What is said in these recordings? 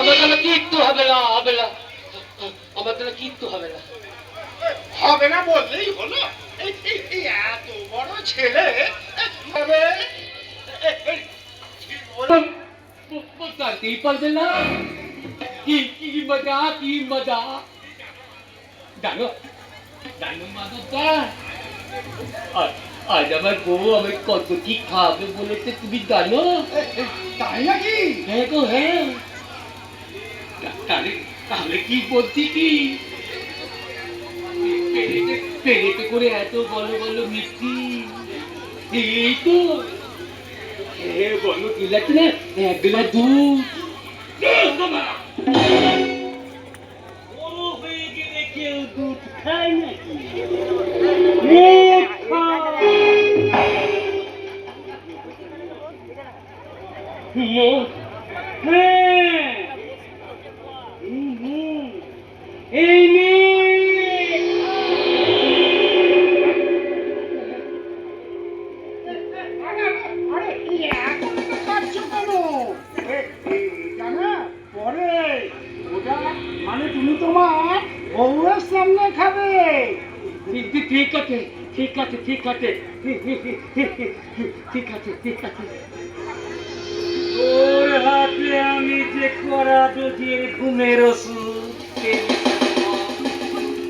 আমার জন্য কিচ্ছু হবে না হবে না। আমার জন্য কিচ্ছু হবে না। হবে না বললেই হলো। এত বড় ছেলে করতেই পারবে না কি কি মজা কি মজা। জানো জানো আজ আমার বউ আমি কত কি খাবে বলেছে তুমি জানো? তাই নাকি? হ্যাঁ গো হ্যাঁ। তাহলে তাহলে কি বলছি কি? পেরেতে করে এত বড় বড় মিষ্টি। এই তো। হ্যাঁ বলো গিলাস না এক দুধ মূর্খ! ঠিক আছে ঠিক আছে ঠিক আছে। ঠিক আছে ঠিক আছে। তোর হাতে আমি যে করা দুধের ঘুমের ওষুধ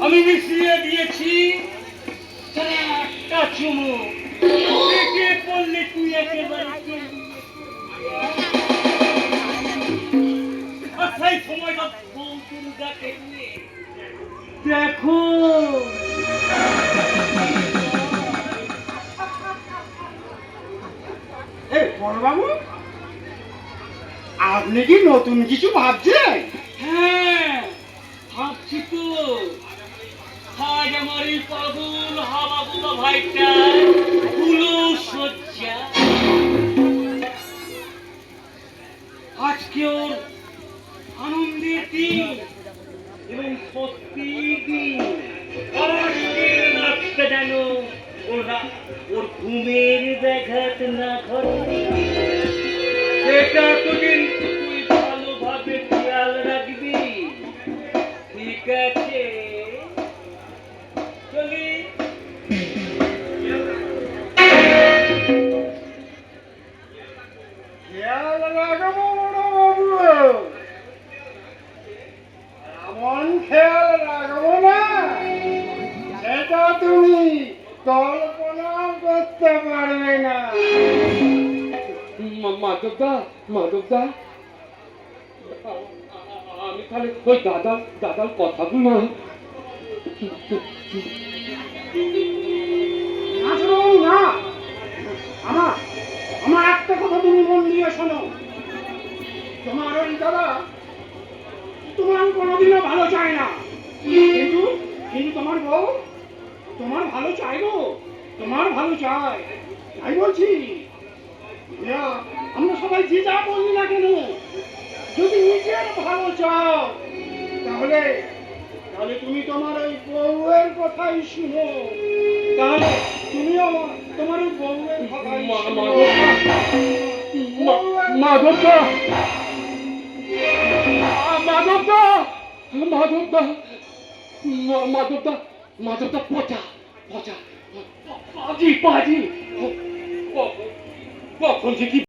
আমি মিশিয়ে দিয়েছি। একটা চুমু। নিয়ে। দেখো। বড়বাবু, আপনি কি নতুন কিছু ভাবছেন? হ্যাঁ ভাবছি তো। আজকে ওর আনন্দের দিন এবং সত্যির দিন। যেন ওরা ওর ঘুমের ব্যাঘাত না ঘটে সেটা তো তুই ভালোভাবে খেয়াল রাখবি ঠিক আছে খেয়াল রাখব এমন খেয়াল রাখব না সেটা তুমি কল্পনাও করতে পারবে না। মাধবদা মাধবদা। আমি তাহলে ওই দাদা দাদার কথাগুলো না না। আমার আমার একটা কথা তুমি মন দিয়ে শোনো। তোমার ওই দাদা তোমার কোনোদিনও ভালো চায় না। কিন্তু কিন্তু তোমার বউ তোমার ভালো চাই গো তোমার ভালো চাই তাই বলছি ইয়া, আমরা সবাই যে যা বলি না কেন যদি নিজের ভালো চাও তাহলে তাহলে তুমি তোমার ওই বউয়ের কথাই শুনো তাহলে তুমিও তোমার ওই বউয়ের কথাই মাধবদা মাধবদা মাধবদা মাধবদা মাধবদা পচা পচা। পাজি। পাজি কখন যে কি